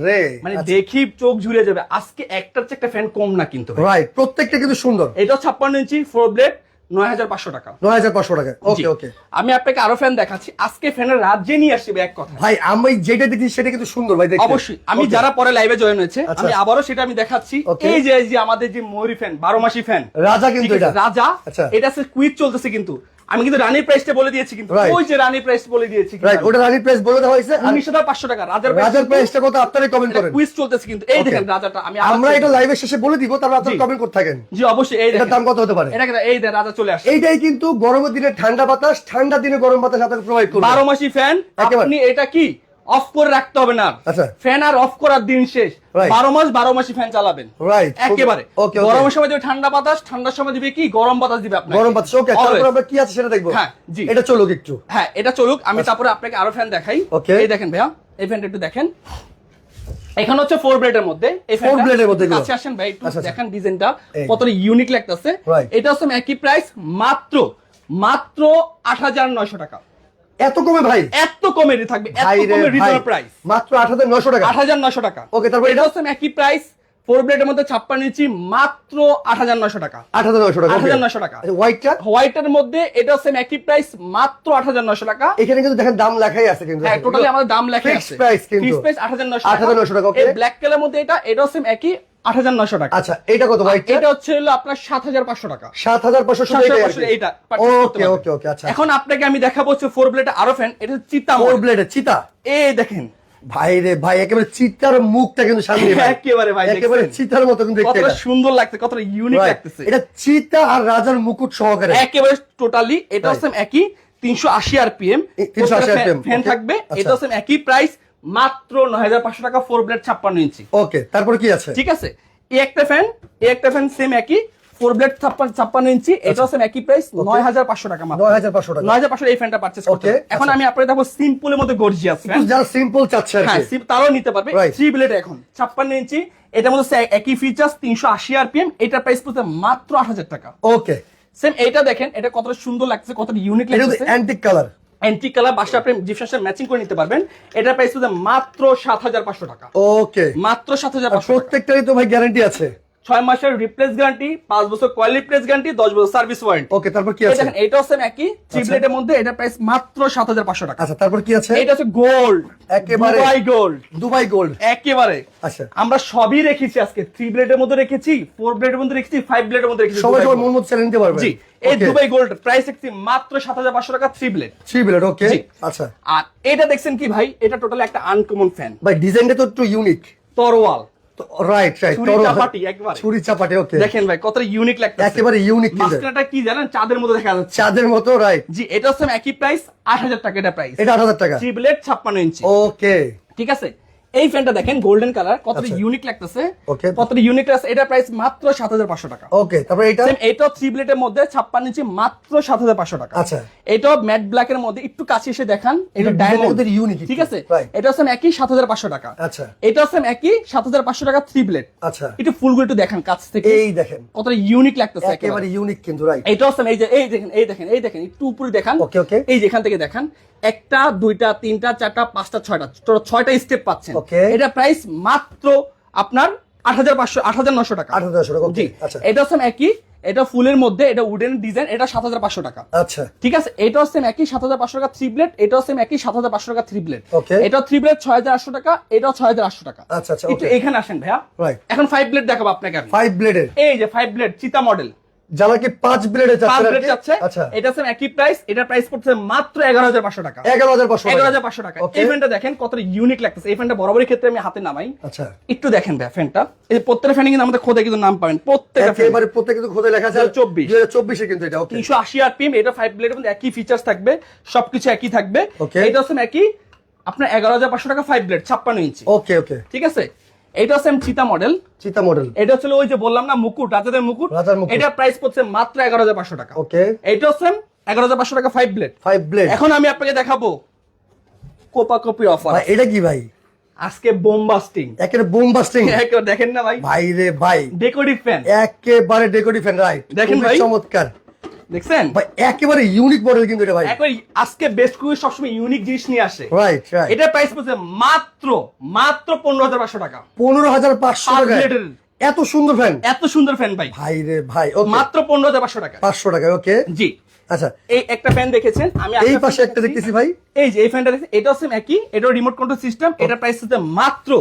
রে মানে দেখি চোখ ঝুলে যাবে। আজকে একটার চেয়ে একটা ফ্যান কম না কিন্তু রাইট প্রত্যেকটা কিন্তু সুন্দর। এটা ছাপ্পান্ন ইঞ্চি ফোর ব্লেড নয় হাজার পাঁচশো টাকা। নয় হাজার পাঁচশো টাকা। ওকে ওকে আমি আপনাকে আরও ফ্যান দেখাচ্ছি। আজকে ফ্যানের রাজ্যে নিয়ে আসছি এক কথা ভাই আমি যেটা সেটা কিন্তু সুন্দর ভাই অবশ্যই। আমি যারা পরে লাইভে জয়েন হয়েছে আচ্ছা। আমি আবারও সেটা আমি দেখাচ্ছি। এই যে যে আমাদের যে ময়ূরী ফ্যান বারো মাসি ফ্যান রাজা কিন্তু এটা। রাজা। আচ্ছা। এটা কুইজ চলতেছে কিন্তু। আমি কিন্তু রানীর প্রাইসটা বলে দিয়েছি কিন্তু. ওই যে রানীর প্রাইস বলে দিয়েছি রাইট ওটা রানির প্রাইস বলে দেওয়া হয়েছে। আর উনিশ হাজার পাঁচশো টাকা রাজার রাজার প্রাইসটা কত? আপনারা কমেন্ট করেন। কুইজ চলতেছে কিন্তু। এই. দেখেন রাজাটা আমি আমরা এটা। লাইভের শেষে বলে দিব তারপর আপনারা কমেন্ট করতে থাকেন। জি অবশ্যই এই দেখেন। দাম কত হতে পারে? এটা এই দেখেন রাজা চলে আসছে। এইটাই কিন্তু গরমের দিনে ঠান্ডা বাতাস ঠান্ডা দিনে গরম বাতাস আপনাকে প্রোভাইড করবে। বারো মাসি ফ্যান আপনি এটা কি? অফ করে রাখতে হবে না। আচ্ছা। ফ্যান আর অফ করার দিন শেষ। বারো মাস বারো মাসি ফ্যান চালাবেন। একেবারে. গরমের সময় দেবে ঠান্ডা বাতাস ঠান্ডার সময় দিবে কি? গরম বাতাস দিবে আপনাকে। গরম বাতাস ওকে তারপর আমরা কি আছে সেটা দেখব? হ্যাঁ, জি। এটা চলুক একটু। হ্যাঁ এটা চলুক। আমি তারপরে আপনাকে আরও ফ্যান দেখাই। Okay. এই দেখেন ভাইয়া এই ফ্যানটা একটু দেখেন। এখানে হচ্ছে ফোর ব্লেডের মধ্যে। এই ফ্যানটা এর মধ্যে। কাছে আসেন ভাই একটু আচ্ছা, আচ্ছা। দেখেন ডিজাইনটা। কতটা ইউনিক লাগতেছে. এটা হচ্ছে একই প্রাইস মাত্র মাত্র আট হাজার নয়শো টাকা। এত কমে ভাই? এত কমে থাকবে এত কমে রিজনেবল প্রাইস মাত্র আট হাজার নশো টাকা। আট হাজার নয়শো টাকা। Okay, তারপর এটা? হচ্ছে একই প্রাইস ফোর ব্লেডের মধ্যে ছাপ্পান্ন ইঞ্চি মাত্র আট হাজার নয়শো টাকা। আট হাজার নশো টাকা 8,900 টাকা। হোয়াইটটা হোয়াইটের মধ্যে এটা হচ্ছে একই প্রাইস মাত্র আট হাজার নয়শো টাকা। এখানে কিন্তু দেখেন দাম লেখাই আছে কিন্তু। হ্যাঁ টোটালি আমাদের দাম লেখাই আছে। price কিন্তু। ফিক্স প্রাইস 8900 8,900 টাকা। এই ব্ল্যাক কালার মধ্যে এটা এটা হচ্ছে একই 8900 টাকা। আচ্ছা এটা কত হোয়াইটটা এটা হচ্ছে হলো আপনার সাত হাজার পাঁচশো শুধু এটাই আর কি। 7500 এইটা ওকে ওকে ওকে আচ্ছা এখন আপনাকে আমি দেখাবো হচ্ছে ফোর ব্লেড আরও ফ্যান এটা চিতা ফোর। ব্লেডের চিতা? এই দেখেন। ভাই রে ভাই একেবারে চিতার মুখটা কিন্তু সামনে একেবারে ভাই, একেবারে চিতার মতো কিন্তু দেখতে সুন্দর লাগছে কতটা ইউনিক. লাগতেছে। এটা চিতা আর রাজার মুকুট সহকারে। একেবারে টোটালি এটা হচ্ছে একই 380 আরপিএম এ- 380 RPM, ফ্যান থাকবে আচ্ছা। এটা হচ্ছে একই প্রাইস মাত্র 9500 টাকা ফোর ব্লেড 56 ইঞ্চি। ওকে তারপর কি আছে? ঠিক আছে? এই একটা ফ্যান এই একটা ফ্যান সেম একই ফোর ব্লেড ছাপ্পান্ন ইঞ্চি এটা হচ্ছে একই প্রাইস নয় হাজার পাঁচশো টাকা মাত্র। নয় হাজার পাঁচশো টাকা। নয় হাজার পাঁচশো এই ফ্যানটা পারচেস করতে এখন আচ্ছা। আমি আপনাদের দেখো সিম্পলের মধ্যে গর্জিয়াস ফ্যান যারা সিম্পল চাচ্ছে হ্যাঁ তারাও নিতে পারবে. থ্রি ব্লেড এখন ছাপ্পান্ন ইঞ্চি এটার মধ্যে একই ফিচার্স তিনশো আশি আরপিএম এটা প্রাইস পড়ছে মাত্র আট হাজার টাকা। ওকে। সেম এটা দেখেন এটা কতটা সুন্দর লাগছে কতটা ইউনিক লাগছে। অ্যান্টিক কালার অ্যান্টি কালার বাসা আপনি জিপসার সাথে ম্যাচিং করে নিতে পারবেন। এটা প্রাইস হচ্ছে মাত্র সাত হাজার পাঁচশো টাকা। ওকে মাত্র সাত হাজার প্রত্যেকটারই তো ভাই গ্যারান্টি আছে। ছয় মাসের রিপ্লেস গ্যারান্টি পাঁচ বছর কয়েল রিপ্লেস গ্যারান্টি দশ বছর সার্ভিস ওয়ারেন্টি ওকে তারপর কি আছে? দেখেন এটা হচ্ছে একই ট্রিপলেটের মধ্যে এটা প্রাইস মাত্র সাত হাজার পাঁচশো টাকা। আচ্ছা তারপর কি আছে? এটা হচ্ছে গোল্ড একেবারে- দুবাই গোল্ড দুবাই গোল্ড একেবারে। আচ্ছা। আমরা সবই রেখেছি আজকে থ্রি ব্লেডের মধ্যে রেখেছি ফোর ব্লেডের মধ্যে রেখেছি ফাইভ ব্লেডের মধ্যে রেখেছি সবাই সবার মন মতো চ্যালেঞ্জ নিতে পারবে জি এই দুবাই গোল্ড প্রাইস রেখেছি মাত্র সাত হাজার পাঁচশো টাকা থ্রি ব্লেড থ্রি বিলেট ওকে আচ্ছা। আর এটা দেখছেন কি ভাই? এটা টোটালি একটা আনকমন ফ্যান ভাই ডিজাইনটা তো একটু ইউনিক তরোয়াল। রাইট রাইট ছুরি চাপাটি একবারে। ছুরি চাপাটি ওকে দেখেন ভাই কতটা ইউনিক লাগছে একেবারে ইউনিক কি জানেন? চাঁদের মতো দেখা যাচ্ছে। চাঁদের মতো রাইট জি এটা হচ্ছে একই প্রাইস আট হাজার টাকা এটা প্রাইস এটা আট হাজার টাকা। ইঞ্চি ওকে ঠিক আছে? এই ফ্যানটা দেখেন গোল্ডেন কালার কতটা আচ্ছা। ইউনিক লাগতেছে। Okay. কতটা ইউনিক লাগছে এটা প্রাইস মাত্র সাত হাজার পাঁচশো টাকা। ওকে তারপর এটা? Same এইটাও থ্রি ব্লেডের মধ্যে ছাপ্পান্ন ইঞ্চি মাত্র সাত হাজার পাঁচশো টাকা। আচ্ছা। এটাও ম্যাট ব্ল্যাক এর মধ্যে একটু কাছে এসে দেখান এটা ডায়মন্ড unique ঠিক আছে? এটা হচ্ছে একই সাত হাজার পাঁচশো টাকা। আচ্ছা। এটা হচ্ছে একই সাত হাজার পাঁচশো টাকা থ্রি ব্লেড আচ্ছা। একটু ফুলগুলো একটু দেখান কাছ থেকে। এই দেখেন। কতটা ইউনিক লাগতেছে একেবারে। ইউনিক কিন্তু রাইট এইটা হচ্ছে এই যে এই দেখেন এই দেখেন এই দেখেন একটু উপরে দেখান। ওকে okay. এই যেখান থেকে দেখান। একটা দুইটা তিনটা চারটা পাঁচটা ছয়টা। ছয়টা স্টেপ পাচ্ছেন। এটা প্রাইস মাত্র আপনার আট হাজার পাঁচশো আট হাজার নশো টাকা। 8,900 টাকা, জি। আচ্ছা। এটা হচ্ছে একই এটা ফুলের মধ্যে এটা উডেন ডিজাইন এটা সাত হাজার পাঁচশো টাকা। আচ্ছা। ঠিক আছে? এটা হচ্ছে একই সাত হাজার পাঁচশো টাকা থ্রি ব্লেড এটা হচ্ছে একই সাত হাজার পাঁচশো টাকা থ্রি ব্লেড. এটা থ্রি ব্লেড ছয় হাজার আটশো টাকা এটাও ছয় হাজার আটশো টাকা। আচ্ছা, আচ্ছা, এখানে আসেন ভাইয়া। এখন ফাইভ ব্লেড দেখাবো আপনাকে ফাইভ ব্লেডের এই যে ফাইভ ব্লেড চিতা মডেল যারা কি পাঁচ পাঁচ ব্লেড যাচ্ছে। আচ্ছা। এটা হচ্ছে একই প্রাইস এটা প্রাইস পড়ছে মাত্র এগারো হাজার পাঁচশো টাকা। এগারো হাজার পাঁচশো এগারো হাজার পাঁচশো টাকা। Okay. এই ফ্যানটা দেখেন কতটা ইউনিক লাগতেছে। এই ফ্যানটা বরাবরই ক্ষেত্রে আমি হাতে নামাই। আচ্ছা। একটু দেখেন ভাই ফ্যানটা এই প্রত্যেকটা ফ্যানে কিন্তু আমাদের খোদে কিন্তু নাম পাবেন। প্রত্যেকটা ফ্যান একেবারে প্রত্যেক কিন্তু খোদে লেখা আছে। 2024 দুই চব্বিশে কিন্তু এটা তিনশো আশি আরপিএম এটা ফাইভ ব্লেডের মধ্যে একই ফিচার্স থাকবে সবকিছু একই থাকবে. এটা হচ্ছে একই। আপনার এগারো হাজার পাঁচশো টাকা ফাইভ ব্লেড ছাপ্পান্ন ইঞ্চি ওকে ওকে ঠিক আছে? এটা হচ্ছে চিতা মডেল চিতা মডেল এটা হচ্ছে ওই যে বললাম না মুকুট রাজাদের মুকুট। রাজার মুকুট। এটা প্রাইস পড়ছে মাত্র এগারো হাজার পাঁচশো টাকা। ওকে। এটা হচ্ছে এগারো হাজার পাঁচশো টাকা ফাইভ ব্লেড ফাইভ ব্লেড এখন আমি আপনাকে দেখাবো কোপা কপি অফার এটা কি ভাই? আজকে বোমবাস্টিং একেবারে বুম বাস্টিং দেখেন না ভাই। ভাই রে ভাই। ডেকোরেটিভ ফ্যান একেবারে ডেকোরেটিভ ফ্যান রাইট দেখেন ভাই। চমৎকার। দেখছেন? ভাই একেবারে ইউনিক মডেল কিন্তু এটা ভাই। একবার আজকে বেস্ট কুইজ সবসময় ইউনিক জিনিস নিয়ে আসে। রাইট রাইট এটার প্রাইস পড়ছে মাত্র মাত্র পনেরো হাজার পাঁচশো টাকা। পনেরো হাজার পাঁচশো পাঁচ টাকা এত সুন্দর ফ্যান এত সুন্দর ফ্যান ভাই। ভাই রে ভাই ওকে মাত্র পনেরো হাজার পাঁচশো টাকা। পাঁচশো টাকা ওকে জি। আচ্ছা। এই একটা ফ্যান দেখেছেন? আমি এই পাশে একটা দেখতেছি ভাই। এই যে এই ফ্যানটা দেখছেন? এটা হচ্ছে একই এটা রিমোট কন্ট্রোল সিস্টেম এটা প্রাইস হচ্ছে মাত্র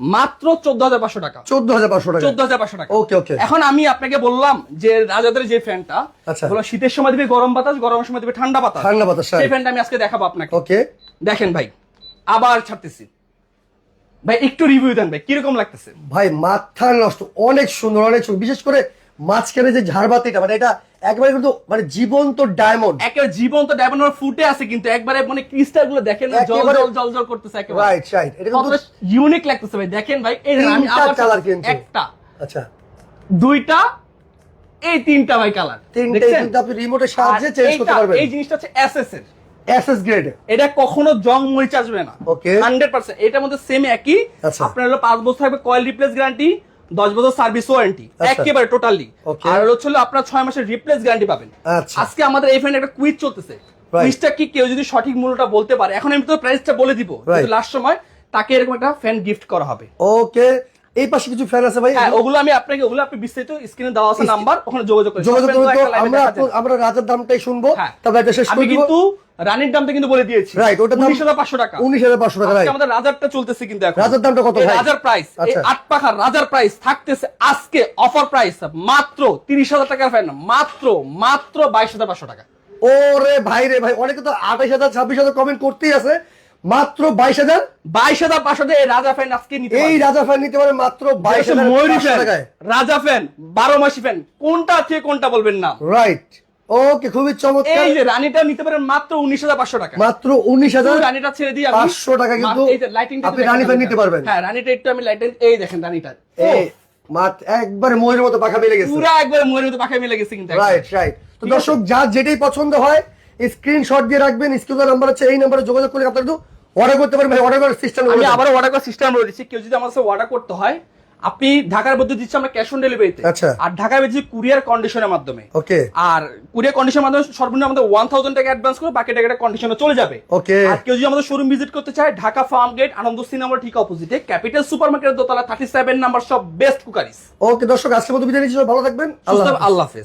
মাত্র চোদ্দ হাজার পাঁচশো টাকা। চোদ্দ হাজার পাঁচশো টাকা। চোদ্দ হাজার পাঁচশো টাকা। ওকে ওকে। এখন আমি আপনাকে বললাম যে রাজাদের যে ফ্যানটা আচ্ছা। হলো শীতের সময় দিবে গরম বাতাস গরমের সময় দিবে ঠান্ডা বাতাস। ঠান্ডা বাতাস, সেই ফ্যানটা আমি আজকে দেখাবো আপনাকে। ওকে। দেখেন ভাই আবার ছাড়তেছি। ভাই একটু রিভিউ দেন ভাই কীরকম লাগতেছে? ভাই মাথা নষ্ট অনেক সুন্দর অনেক বিশেষ করে মাঝখানে যে ঝাড়বাতিটা মানে এটা একবারে কিন্তু মানে জীবন্ত ডায়মন্ড একেবারে জীবন্ত ডায়মন্ড ফুটে আছে কিন্তু একবারে মানে ক্রিস্টালগুলো দেখেন জল জল জল জল করতেছে একেবারে। রাইট রাইট এটা কিন্তু ইউনিক লাগতেছে ভাই দেখেন ভাই এই আমি আবার colour কিন্তু। একটা আচ্ছা। দুইটা এই তিনটা ভাই কালার তিনটাই কিন্তু আপনি রিমোটের সাহায্যে চেঞ্জ করতে পারবেন। এই জিনিসটা হচ্ছে এসএস এর এসএস গ্রেড এটা কখনো জং মরিচ আসবে না. হান্ড্রেড পার্সেন্ট এটার মধ্যে সেম একই। আচ্ছা। আপনার হলো পাঁচ বছর থাকবে কয়েল রিপ্লেস গ্যারান্টি দশ বছর সার্ভিস ওয়ারেন্টি আচ্ছা। একেবারে টোটালি. আর হচ্ছে আপনার ছয় মাসের রিপ্লেস গ্যারান্টি পাবেন আচ্ছা। আজকে আমাদের এই ফ্যান একটা কুইজ চলতেছে. কুইজটা কি কেউ যদি সঠিক মূল্যটা বলতে পারে এখন আমি তো প্রাইসটা বলে দিব লাস্ট সময় তাকে এরকম একটা ফ্যান গিফট করা হবে ওকে এই পাশে কিছু ফ্যান আছে ভাই। হ্যাঁ ওগুলো আমি আপনাকে ওগুলো আপনি বিস্তারিত স্ক্রিনে দেওয়া আছে নাম্বার ওখানে যোগাযোগ করে যোগাযোগ এ আমরা। আমরা রাজার দামটাই শুনব। হ্যাঁ। তারপর এটা শেষ আমি কিন্তু রানির দামটা কিন্তু বলে দিয়েছি। রাইট ওটা উনিশ হাজার পাঁচশো টাকা। উনিশ হাজার পাঁচশো টাকা আজকে রাইট আমাদের রাজারটা চলতেছে কিন্তু এখন। রাজার দামটা কত ভাই? রাজার প্রাইস এই আচ্ছা। আট পাখার রাজার প্রাইস থাকতেছে আজকে অফার প্রাইস মাত্র তিরিশ হাজার টাকার ফ্যান মাত্র মাত্র বাইশ হাজার পাঁচশো টাকা। ওরে ভাই রে ভাই অনেকে তো আঠাশ হাজার ছাব্বিশ হাজার কমেন্ট করতেই আছে। মাত্র বাইশ হাজার? বাইশ হাজার পাঁচশো এই রাজা ফ্যান আজকে নিতে এই রাজা ফ্যান নিতে পারে মাত্র বাইশ হাজার টাকায়। রাজা ফ্যান বারো মাসি ফ্যান কোনটা থেকে কোনটা বলবেন না? রাইট ওকে খুবই চমৎকার। এই যে রানীটা নিতে পারেন মাত্র উনিশ হাজার পাঁচশো টাকা। মাত্র উনিশ হাজার রানীটা ছেড়ে দিয়ে আমি 500 টাকা কিন্তু এই আপনি রানী ফ্যান নিতে পারবেন। হ্যাঁ রানীটা একটু আমি লাইটিং এই দেখেন রানীটা। এই মাত্র একবারে ময়ূরের মতো পাখা মিলে গেছে। পুরা একবার মনের মতো পাখা মিলে গেছে কিন্তু রাইট রাইট তো দর্শক যা যেটাই পছন্দ হয় স্ক্রিনশট দিয়ে রাখবেন। স্ক্রিনের নাম্বার আছে এই নাম্বারে যোগাযোগ করে আপনারা একটু অর্ডার করতে পারবেন ভাই অর্ডার করার সিস্টেম আমি আবারও অর্ডার করার সিস্টেম বলে দিচ্ছি কেউ যদি আমার কাছে অর্ডার করতে হয় আপনি ঢাকার মধ্যে দিচ্ছি আমরা ক্যাশ অন ডেলিভারিতে আচ্ছা। আর ঢাকায় দিচ্ছি কুরিয়ার কন্ডিশনের মাধ্যমে। ওকে আর কুরিয়ার কন্ডিশনের মাধ্যমে সর্বনিম্ন আমাদের ওয়ান থাউজেন্ড টাকা অ্যাডভান্স করে বাকি টাকাটা কন্ডিশনে চলে যাবে। Okay. আর কেউ যদি আমাদের শোরুম ভিজিট করতে চায় ঢাকা ফার্ম গেট আনন্দ সিনেমার ঠিক অপোজিটে ক্যাপিটাল সুপার মার্কেটের দোতলা থার্টি সেভেন নাম্বার সব বেস্ট কুকারিস ওকে দর্শক আজকের মতো বিদায় নিচ্ছি ভালো থাকবেন। আল্লাহ আল্লাহ হাফেজ।